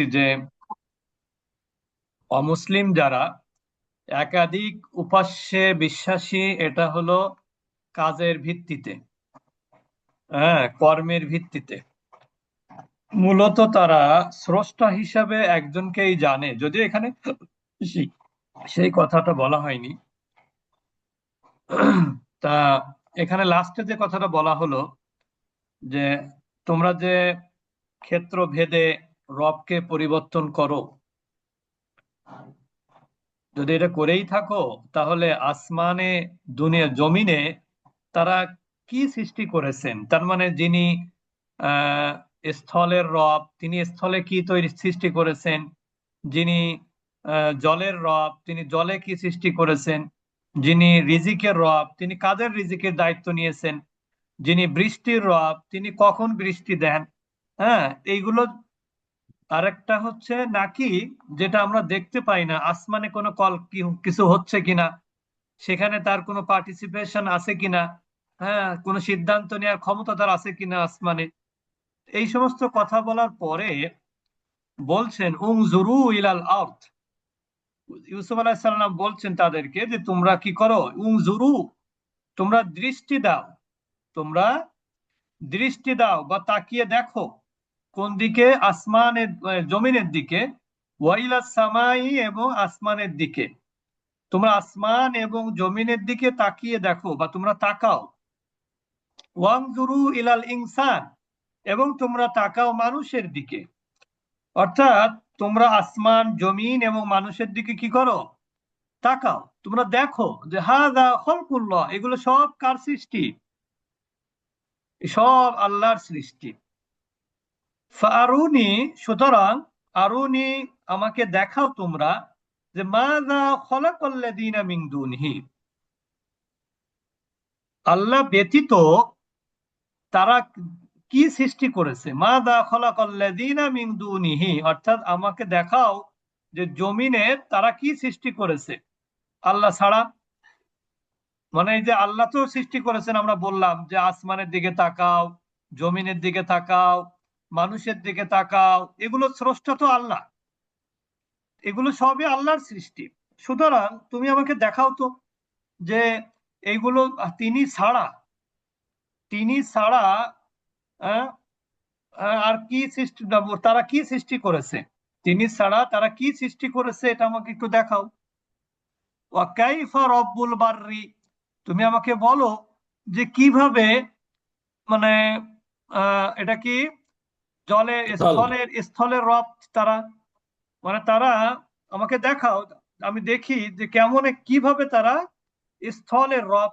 বলতেছি যে অমুসলিম যারা, একাধিক উপাস্যে বিশ্বাসী এটা হলো কাজের ভিত্তিতে হ্যাঁ কর্মের ভিত্তিতে। মূলত তারা স্রষ্টা হিসাবে একজনকেই জানে। যদিও এখানে সেই কথাটা বলা হয়নি। তা এখানে লাস্টে যে কথাটা বলা হলো যে তোমরা যে ক্ষেত্র ভেদে রবকে পরিবর্তন করো। যদি এটা করেই থাকো, তাহলে আসমানে, দুনিয়া জমিনে তারা কি সৃষ্টি করেছেন? তার মানে যিনি স্থলের রব, তিনি স্থলে কি তৈরি, সৃষ্টি করেছেন? যিনি জলের রব, তিনি জলে কি সৃষ্টি করেছেন? যিনি রিজিকের রব, তিনি কাদের রিজিকের দায়িত্ব নিয়েছেন? যিনি বৃষ্টির রব, তিনি কখন বৃষ্টি দেন? হ্যাঁ এইগুলো আরেকটা হচ্ছে নাকি যেটা আমরা দেখতে পাই না, আসমানে কোনো কল কিছু হচ্ছে কিনা, সেখানে তার কোনো পার্টিসিপেশন আছে কিনা হ্যাঁ কোনো সিদ্ধান্ত নেওয়ার ক্ষমতা তার আছে কিনা আসমানে। এই সমস্ত কথা বলার পরে বলছেন উং জুরু ইলাল আর্থ ইউসুফ আলাহিসাল্লাম বলছেন তাদেরকে যে, তোমরা কি করো? উং জুরু তোমরা দৃষ্টি দাও, তোমরা দৃষ্টি দাও বা তাকিয়ে দেখো। কোন দিকে? আসমানের জমিনের দিকে। ওয়াইলা সামাই এবং আসমানের দিকে। তোমরা আসমান এবং জমিনের দিকে তাকিয়ে দেখো বা তোমরা তাকাও। ওয়াংজুরু ইলাল ইনসান এবং তোমরা তাকাও মানুষের দিকে। অর্থাৎ তোমরা আসমান, জমিন এবং মানুষের দিকে কি করো? তাকাও। তোমরা দেখো যে হাদা খলকুল্লাহ, এগুলো সব কার সৃষ্টি? সব আল্লাহর সৃষ্টি। আরুনি সুতরাং আরুনি, আমাকে দেখাও তোমরা যে মাদা খলাকল্লাদিনা মিং দুনহি। আল্লাহ ব্যতীত তারা কি সৃষ্টি করেছে? মা দা খলাকল্লাদিনা মিং দুনিহি, অর্থাৎ আমাকে দেখাও যে জমিনে তারা কি সৃষ্টি করেছে? আল্লাহ ছাড়া। মানে এই যে আল্লাহ তো সৃষ্টি করেছেন, আমরা বললাম যে আসমানের দিকে তাকাও, জমিনের দিকে তাকাও মানুষের দিকে তাকাও, এগুলো স্রষ্টা তো আল্লাহ। এগুলো সবই আল্লাহর সৃষ্টি। সুতরাং তুমি আমাকে দেখাও তো যে এইগুলো তিনি ছাড়া তিনি ছাড়া আর কি সৃষ্টি, তারা কি সৃষ্টি করেছে? তিনি ছাড়া তারা কি সৃষ্টি করেছে এটা আমাকে একটু দেখাও। রব্বুল বার্রি, তুমি আমাকে বলো যে কীভাবে মানে এটা কি জলে স্থলের স্থলের রব তারা মানে তারা আমাকে দেখাও আমি দেখি যে কেমন কীভাবে তারা স্থলের রব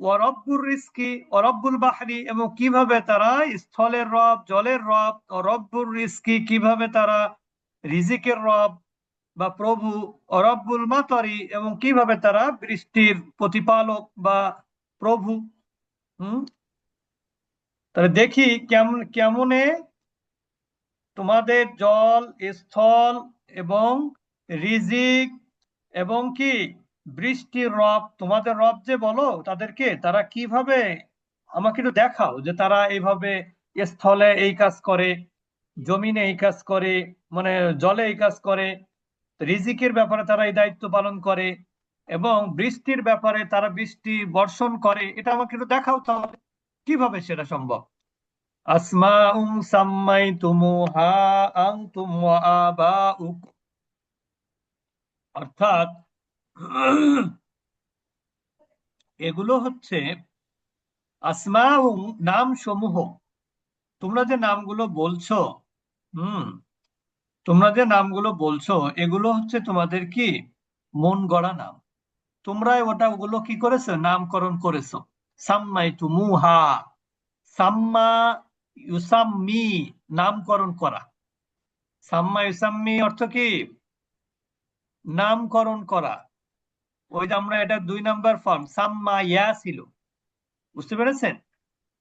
ওয়ারব্বুর রিস্কি অরব্বুল বাহরি এবং কীভাবে তারা স্থলের রব জলের রব অরব্বুর রিস্কি কীভাবে তারা রিজিকের রব বা প্রভু অরব্বুল মাতারি এবং কীভাবে তারা বৃষ্টির প্রতিপালক বা প্রভু হম? তাহলে দেখি কেমন, কেমনে তোমাদের জল, স্থল এবং রিজিক এবং কি বৃষ্টির রব, তোমাদের রব যে বলো তাদেরকে, তারা কীভাবে আমাকে একটু দেখাও যে তারা এইভাবে স্থলে এই কাজ করে, জমিনে এই কাজ করে মানে জলে এই কাজ করে, রিজিকের ব্যাপারে তারা এই দায়িত্ব পালন করে এবং বৃষ্টির ব্যাপারে তারা বৃষ্টি বর্ষণ করে, এটা আমাকে একটু দেখাও তাহলে। কীভাবে সেটা সম্ভব? আসমা উম সাম্মাই তুমু হা আং তুম আবা অর্থাৎ এগুলো হচ্ছে আসমা নাম সমূহ তোমরা যে নামগুলো বলছো, হুম, তোমরা যে নামগুলো বলছো, এগুলো হচ্ছে তোমাদের কি? মন গড়া নাম। তোমরা ওটা ওগুলো কি করেছ? নামকরণ করেছ। সাম্মাই তুমুহা সাম্মা ইউসাম্মি, নামকরণ করা। সাম্মা ইউসাম্মি অর্থ কি? নামকরণ করা। ওই যে আমরা এটা দুই নাম্বার ফর্ম সাম্মা ইয়া ছিল। বুঝতে পেরেছেন?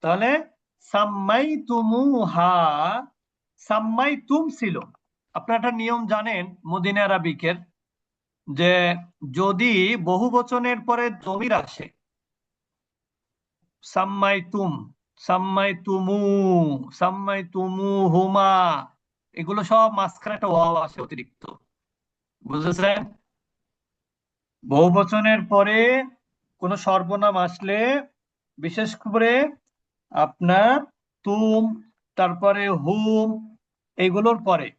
তাহলে সাম্মাই তুমু হা সাম্মাই তুম ছিল। আপনার একটা নিয়ম জানেন মদিনা আরাবিকের, যে যদি বহু বচনের পরে জমির আসে সাম্মাই তুম সাম্মাই তুমু সাম্মাই তুমু হুমা এগুলো সব মাঝখানে একটা ওয়াও আসে অতিরিক্ত। বুঝেছেন? বহু বচনের পরে কোনো সর্বনাম আসলে বিশেষ করে আপনার তুম, তারপরে হুম, এগুলোর পরে।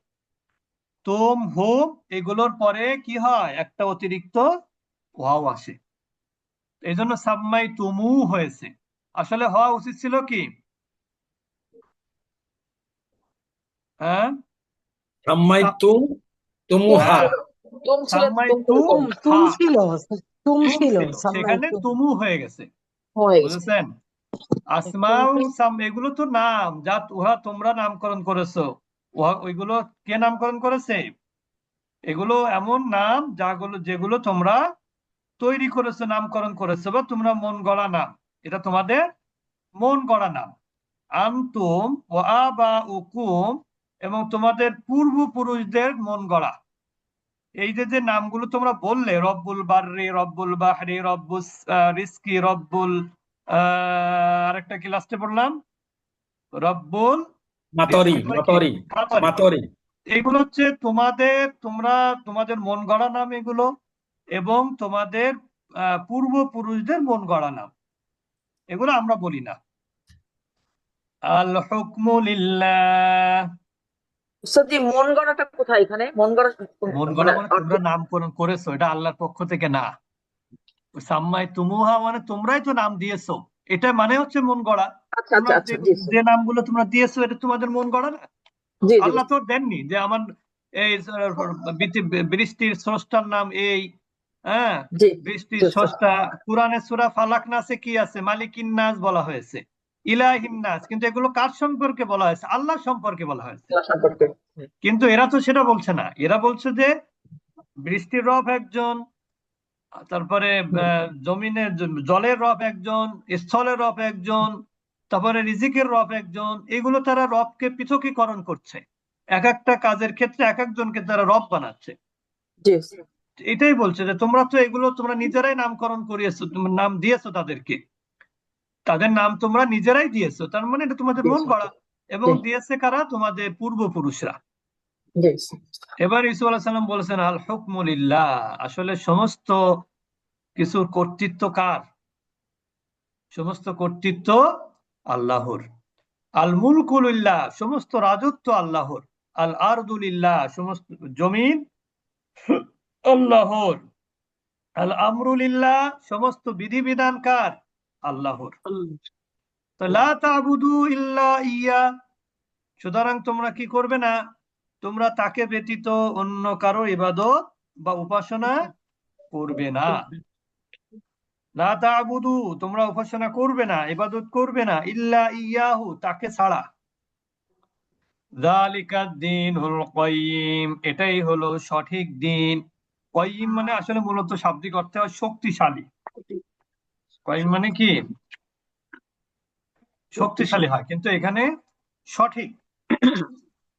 তুম, হুম, এগুলোর পরে কি হয়? একটা অতিরিক্ত ওয়াও আসে। এই জন্য সাম্মাই তুমু হয়েছে। আসলে হওয়া উচিত ছিল কি? হ্যাঁ? সেখানে তুমু গেছে। বুঝেছেন? আসমাউ সাম এগুলো তো নাম। যা উহা তোমরা নামকরণ করেছ। উহা ওইগুলো কে নামকরণ করেছে? এগুলো এমন নাম যাগুলো যেগুলো তোমরা তৈরি করেছ নামকরণ করেছ বা তোমরা মন গড়া নাম। এটা তোমাদের মন গড়া নাম। আনতুম ও আবা উকুম এবং তোমাদের পূর্বপুরুষদের মন গড়া। এই যে যে নামগুলো তোমরা বললে রব্বুল বাররি রব্বুল বাহরি রব্বুল আহ, রিস্কি রব্বুল আরেকটা কি লাস্টে বললাম রব্বুল মাতরি মাতরি মাতরি। মাতরি। এগুলো হচ্ছে তোমাদের তোমরা তোমাদের মন গড়া নাম এগুলো এবং তোমাদের আহ, পূর্বপুরুষদের মন গড়া নাম। এগুলো আমরা বলি না। আল হুকমু লিল্লাহ। উস্তাদ মন গড়াটা কোথায় এখানে? মন গড়া মন গড়া মানে তোমরা নামকরণ করেছ এটা আল্লাহর পক্ষ থেকে না। সাম্মাই তুমুহা মানে তোমরাই তো নাম দিয়েছ। এটা মানে হচ্ছে মন গড়া। আচ্ছা আচ্ছা আচ্ছা যে নামগুলো তোমরা দিয়েছ এটা তোমাদের মন গড়া না? আল্লাহ তো দেননি যে আমার এই বৃষ্টির স্রষ্টার নাম এই। হ্যাঁ বৃষ্টির স্রষ্টা কোরআনে সূরা ফালাক নাসে কি আছে? মালিকিন নাস বলা হয়েছে। ইলাহিন নাস কিন্তু এগুলো কার সম্পর্কে বলা হয়েছে? আল্লাহ সম্পর্কে বলা হয়েছে। কিন্তু এরা তো সেটা বলছে না। এরা বলছে যে বৃষ্টির রব একজন তারপরে জমিনের জলের রব একজন স্থলের রব একজন তারপরে রিজিকের রব একজন এগুলো তারা রবকে পৃথকীকরণ করছে। এক একটা কাজের ক্ষেত্রে এক একজনকে তারা রব বানাচ্ছে। এটাই বলছে যে তোমরা তো এগুলো তোমরা নিজেরাই নামকরণ করিয়েছো তোমরা নাম দিয়েছ তাদেরকে। তাদের নাম তোমরা নিজেরাই দিয়েছ তার মানে এটা তোমাদের মন গড়া। এবং দিয়েছে কারা? তোমাদের পূর্বপুরুষরা। এবার ইসু আলাহ সাল্লাম বলেছেন আল হুকমুলিল্লাহ আসলে সমস্ত কিছুর কর্তৃত্ব কার? সমস্ত কর্তৃত্ব আল্লাহর। আল মুলকুলিল্লাহ সমস্ত রাজত্ব আল্লাহর। আল আরদুলিল্লাহ সমস্ত জমিন আল্লাহর। আল আমরুলিল্লাহ সমস্ত বিধিবিধান কার? আল্লাহর। সুতরাং তোমরা কি করবে না? তোমরা তাকে ব্যতীত অন্য কারও ইবাদত বা উপাসনা করবে না। তোমরা উপাসনা করবে না, ইবাদত করবে না। ইল্লা ইয়াহু, তাকে ছাড়া। যালিকা দ্বীনুল কাইয়্যিম এটাই হলো সঠিক দিন। কাইয়্যিম মানে আসলে মূলত শাব্দিক অর্থে হয় শক্তিশালী। কাইয়্যিম মানে কি? শক্তিশালী। হয় কিন্তু এখানে সঠিক।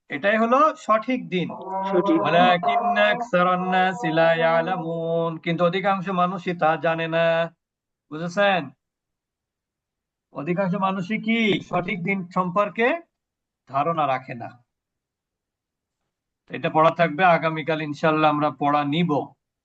এটাই হলো সঠিক দিন। কিন্তু অধিকাংশ মানুষই তা জানে না। বুঝেছেন? অধিকাংশ মানুষই কি? সঠিক দিন সম্পর্কে ধারণা রাখে না। এটা পড়া থাকবে আগামীকাল ইনশাল্লাহ আমরা পড়া নিব।